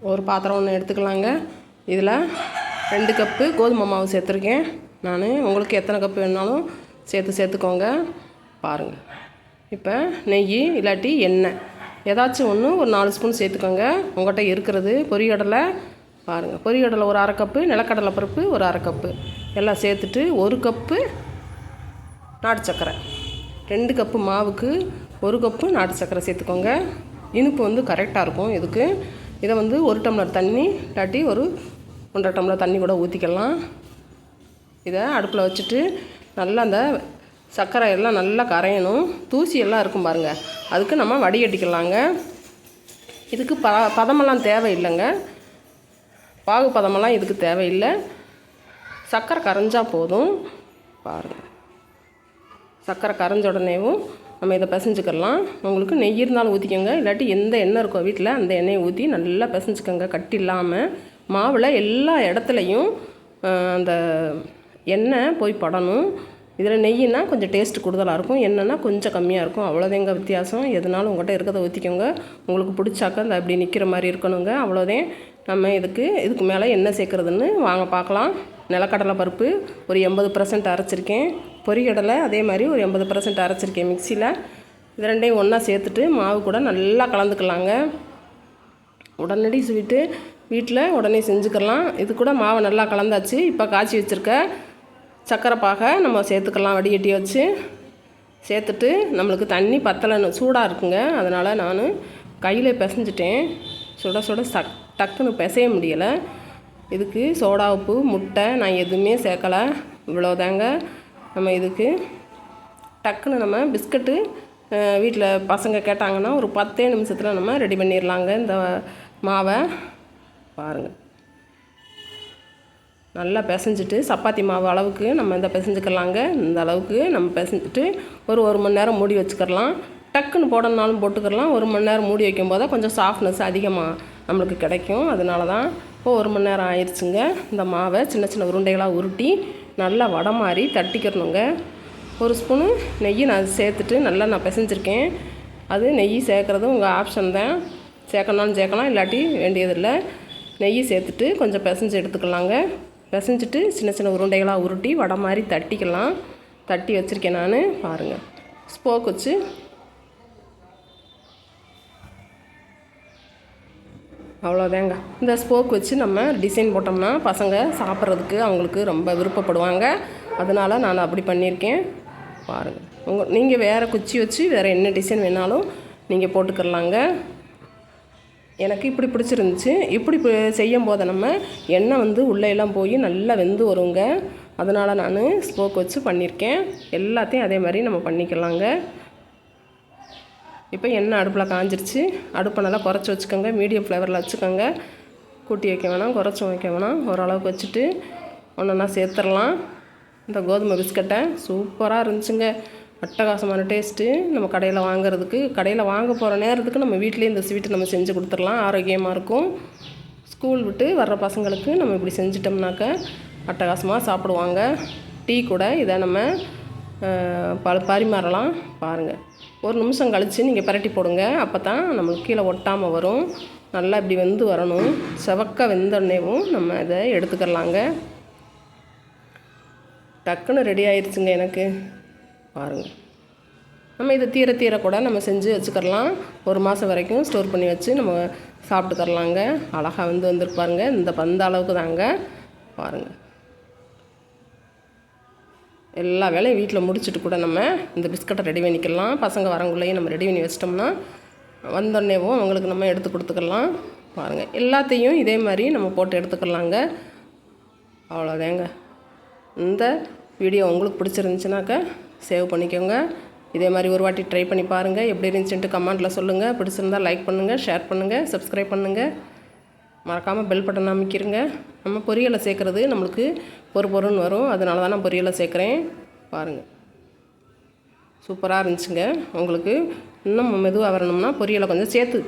ஒரு பாத்திரம் ஒன்று எடுத்துக்கலாங்க. இதில் ரெண்டு கப்பு கோதுமை மாவு சேர்த்துருக்கேன். நான் உங்களுக்கு எத்தனை கப்பு வேணாலும் சேர்த்து சேர்த்துக்கோங்க. பாருங்கள் இப்போ நெய் இல்லாட்டி எண்ணெய். ஏதாச்சும் ஒன்று ஒரு நாலு ஸ்பூன் சேர்த்துக்கோங்க. உங்கள்கிட்ட இருக்கிறது பொரியடலை பாருங்கள் பொரியடலை ஒரு அரை கப்பு நிலக்கடலை பருப்பு ஒரு அரை கப்பு எல்லாம் சேர்த்துட்டு ஒரு கப்பு நாட்டு சக்கரை ரெண்டு கப்பு மாவுக்கு ஒரு கப்பு நாட்டு சக்கரை சேர்த்துக்கோங்க. இனிப்பு வந்து கரெக்டாக இருக்கும் இதுக்கு. இதை வந்து ஒரு டம்ளர் தண்ணி இல்லாட்டி ஒரு ஒன்றரை டம்ளர் தண்ணி கூட ஊற்றிக்கலாம் இதை அடுப்பில் வச்சுட்டு நல்லா அந்த சர்க்கரை எல்லாம் நல்லா கரையணும். தூசி எல்லாம் இருக்கும் பாருங்கள் அதுக்கு நம்ம வடிகட்டிக்கலாங்க. இதுக்கு ப பதமெல்லாம் தேவையில்லைங்க. பாகு பதமெல்லாம் இதுக்கு தேவையில்லை. சர்க்கரை கரைஞ்சால் போதும். பாருங்கள் சர்க்கரை கரைஞ்ச உடனேவும் நம்ம இதை பிசைஞ்சுக்கலாம். உங்களுக்கு நெய் இருந்தாலும் ஊற்றிக்கோங்க இல்லாட்டி எந்த எண்ணெய் இருக்கோ வீட்டில் அந்த எண்ணெயை ஊற்றி நல்லா பிசைஞ்சுக்கோங்க. கட்டி இல்லாமல் மாவில் எல்லா இடத்துலையும் அந்த எண்ணெய் போய் படணும். இதில் நெய்யினா கொஞ்சம் டேஸ்ட் கூடுதலாக இருக்கும். எண்ணெய்னா கொஞ்சம் கம்மியாக இருக்கும். அவ்வளோதேங்க வித்தியாசம். எதுனாலும் உங்கள்கிட்ட இருக்கிறத ஊற்றிக்கோங்க உங்களுக்கு பிடிச்சாக்க அந்த அப்படி நிற்கிற மாதிரி இருக்கணுங்க. அவ்வளோதே. நம்ம இதுக்கு இதுக்கு மேலே என்ன சேர்க்குறதுன்னு வாங்க பார்க்கலாம். நிலக்கடலை பருப்பு ஒரு எண்பது பர்சன்ட் அரைச்சிருக்கேன். பொரிகடலை அதே மாதிரி ஒரு எண்பது பர்சன்ட் அரைச்சிருக்கேன் மிக்சியில். இது ரெண்டையும் ஒன்றா சேர்த்துட்டு மாவு கூட நல்லா கலந்துக்கலாங்க. உடனடி ஸ்வீட்டு வீட்டில் உடனே செஞ்சுக்கலாம். இது கூட மாவை நல்லா கலந்தாச்சு. இப்போ காய்ச்சி வச்சுருக்க சர்க்கரை பாகை நம்ம சேர்த்துக்கலாம். வடிகட்டி வச்சு சேர்த்துட்டு நம்மளுக்கு தண்ணி பத்தலைன்னு சூடாக இருக்குங்க. அதனால் நான் கையில் பிசைஞ்சிட்டேன். சுட சுட சக் டக்குன்னு பிசைய முடியலை. இதுக்கு சோடா உப்பு முட்டை நான் எதுவுமே சேர்க்கலை. இவ்வளோதாங்க நம்ம இதுக்கு டக்குன்னு நம்ம பிஸ்கட்டு வீட்டில் பசங்க கேட்டாங்கன்னா ஒரு பத்தே நிமிஷத்தில் நம்ம ரெடி பண்ணிடலாங்க இந்த மாவை பாருங்கள் நல்லா பிசைஞ்சிட்டு சப்பாத்தி மாவு அளவுக்கு நம்ம இந்த பிசைஞ்சுக்கலாங்க. இந்த அளவுக்கு நம்ம பிசைஞ்சிட்டு ஒரு ஒரு மணி நேரம் மூடி வச்சுக்கிறலாம். டக்குன்னு போடணுனாலும் போட்டுக்கிறலாம். ஒரு மணி நேரம் மூடி வைக்கும் போது கொஞ்சம் சாஃப்ட்னஸ் அதிகமாக நம்மளுக்கு கிடைக்கும். அதனால தான் இப்போ ஒரு மணி நேரம் ஆயிடுச்சுங்க இந்த மாவை சின்ன சின்ன உருண்டைகளாக உருட்டி நல்லா வடை மாதிரி தட்டிக்கிறணுங்க ஒரு ஸ்பூனு நெய் நான் சேர்த்துட்டு நல்லா நான் பிசைஞ்சிருக்கேன். அது நெய் சேர்க்குறது உங்கள் ஆப்ஷன் தான். சேர்க்கணும்னு சேர்க்கலாம் இல்லாட்டி வேண்டியதில்லை. நெய் சேர்த்துட்டு கொஞ்சம் பிசைஞ்சு எடுத்துக்கலாங்க. பிசைஞ்சிட்டு சின்ன சின்ன உருண்டைகளாக உருட்டி வடை மாதிரி தட்டிக்கலாம். தட்டி வச்சுருக்கேன் நான். பாருங்கள் ஸ்போக் வச்சு அவ்வளோதாங்க. இந்த ஸ்போக் வச்சு நம்ம டிசைன் போட்டோம்னா பசங்க சாப்பிட்றதுக்கு அவங்களுக்கு ரொம்ப விருப்பப்படுவாங்க. அதனால் நான் அப்படி பண்ணியிருக்கேன். பாருங்கள் உங்கள் நீங்கள் வேறு குச்சி வச்சு வேறு என்ன டிசைன் வேணாலும் நீங்கள் போட்டுக்கிறலாங்க எனக்கு இப்படி பிடிச்சிருந்துச்சு. இப்படி செய்யும் போது நம்ம எண்ணெய் வந்து உள்ளேலாம் போய் நல்லா வெந்து வருங்க. அதனால் நான் ஸ்போக் வச்சு பண்ணியிருக்கேன். எல்லாத்தையும் அதே மாதிரி நம்ம பண்ணிக்கலாங்க. இப்போ எண்ணெய் அடுப்பில் காஞ்சிருச்சு. அடுப்பை நல்லா குறைச்சி வச்சுக்கோங்க. மீடியம் ஃப்ளேவரில் வச்சுக்கோங்க. கூட்டி வைக்க வேணாம் குறைச்சி வைக்க வேணாம். ஓரளவுக்கு வச்சுட்டு ஒன்றா சேர்த்துடலாம். இந்த கோதுமை பிஸ்கட்டை சூப்பராக இருந்துச்சுங்க. அட்டகாசமான டேஸ்ட்டு. நம்ம கடையில் வாங்குறதுக்கு. கடையில் வாங்க போகிற நேரத்துக்கு நம்ம வீட்டிலே இந்த ஸ்வீட்டு நம்ம செஞ்சு கொடுத்துடலாம். ஆரோக்கியமாக இருக்கும். ஸ்கூல் விட்டு வர்ற பசங்களுக்கு நம்ம இப்படி செஞ்சிட்டோம்னாக்க அட்டகாசமாக சாப்பிடுவாங்க. டீ கூட இதை நம்ம ப பரிமாறலாம். பாருங்கள் ஒரு நிமிஷம் கழித்து நீங்கள் பரட்டி போடுங்க. அப்போ தான் நம்மளுக்கு கீழே ஒட்டாமல் வரும். நல்லா இப்படி வெந்து வரணும். செவக்க வெந்தோடனேவும் நம்ம இதை எடுத்துக்கிறலாங்க. டக்குன்னு ரெடி ஆயிடுச்சுங்க எனக்கு. பாருங்கள் நம்ம இதை தீர தீர கூட நம்ம செஞ்சு வச்சுக்கிறலாம். ஒரு மாதம் வரைக்கும் ஸ்டோர் பண்ணி வச்சு நம்ம சாப்பிட்டுக்கறலாங்க. அழகாக வந்து வந்துருப்பாருங்க இந்த பந்த அளவுக்கு தாங்க பாருங்கள் எல்லா வேலையும் வீட்டில் முடிச்சுட்டு கூட நம்ம இந்த பிஸ்கட்டை ரெடி பண்ணிக்கலாம். பசங்க வரங்குள்ளேயும் நம்ம ரெடி பண்ணி வச்சிட்டோம்னா வந்தோடனேவும் அவங்களுக்கு நம்ம எடுத்து கொடுத்துக்கலாம். பாருங்கள் எல்லாத்தையும் இதே மாதிரி நம்ம போட்டு எடுத்துக்கலாங்க. அவ்வளோதாங்க. இந்த வீடியோ உங்களுக்கு பிடிச்சிருந்துச்சுனாக்கா சேவ் பண்ணிக்கோங்க. இதே மாதிரி ஒரு வாட்டி ட்ரை பண்ணி பாருங்கள் எப்படி இருந்துச்சுன்ட்டு கமெண்ட்டில் சொல்லுங்கள் பிடிச்சிருந்தா லைக் பண்ணுங்கள் ஷேர் பண்ணுங்கள் சப்ஸ்கிரைப் பண்ணுங்கள் மறக்காமல் பெல் பட்டன் அமைக்கிருங்க. நம்ம பொரியலை சேர்க்குறது நம்மளுக்கு பொறு பொருன்னு வரும். அதனால தான் நான் பொரியலை சேர்க்குறேன். பாருங்கள் சூப்பராக இருந்துச்சுங்க. உங்களுக்கு இன்னும் மெதுவாக வரணும்னா பொரியலை கொஞ்சம் சேர்த்து